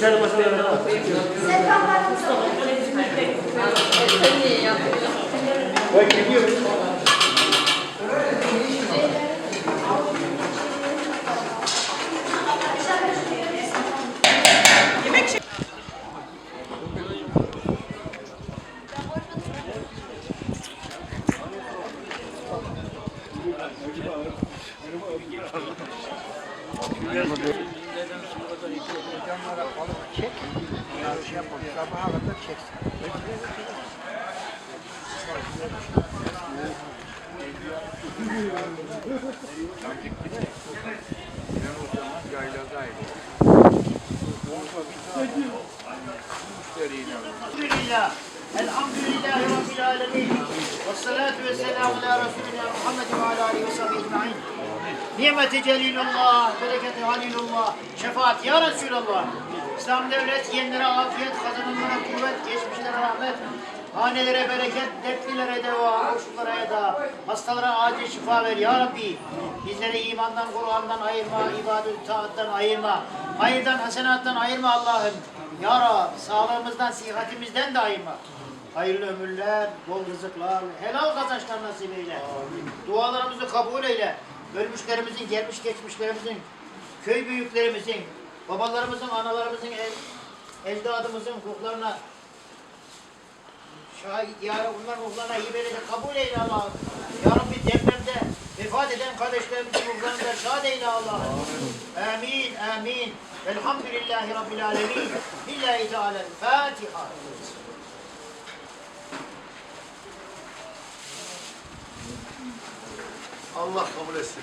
İçeri masalara bak. Serkan Mustafa. Sen niye yapıyorsun? Bak gidiyoruz. Thank you. İçeride masalarda var. Ben gidiyorum. Elhamdülillah. Elhamdülillahi Rabbil alemin. Ve salatu ve selamu ala Resulina Muhammed ve ala aleyhi ve sahbihi ecma'in. Nimeti celilullah, bereketi halilullah, şefaat ya Resulallah. İslam devlet, yiyenlere afiyet, kazananlara kuvvet, geçmişlere rahmet, hanelere bereket, dertlilere deva, boşluklara eda, hastalara acil şifa ver ya Rabbi. Bizleri imandan, Kur'an'dan ayırma, ibadet, taattan ayırma, hayırdan, hasenattan ayırma Allah'ım. Ya Rab, sağlığımızdan, sıhhatimizden de ayırma. Hayırlı ömürler, bol rızıklar, helal kazançlar nasip eyle. Dualarımızı kabul eyle. Ölmüşlerimizin, gelmiş geçmişlerimizin, köy büyüklerimizin, babalarımızın, analarımızın, el, ecdadımızın ruhlarına şahit ya bunların ruhlarına hibeleri kabul eyle Allah'ım. Ya Rabbi depremde vefat eden kardeşlerimizin ruhlarını da şad eyle Allah'ım. Amin, amin. Velhamdülillahi Rabbil alemin. Billahi Teala. Fatiha. Allah kabul etsin.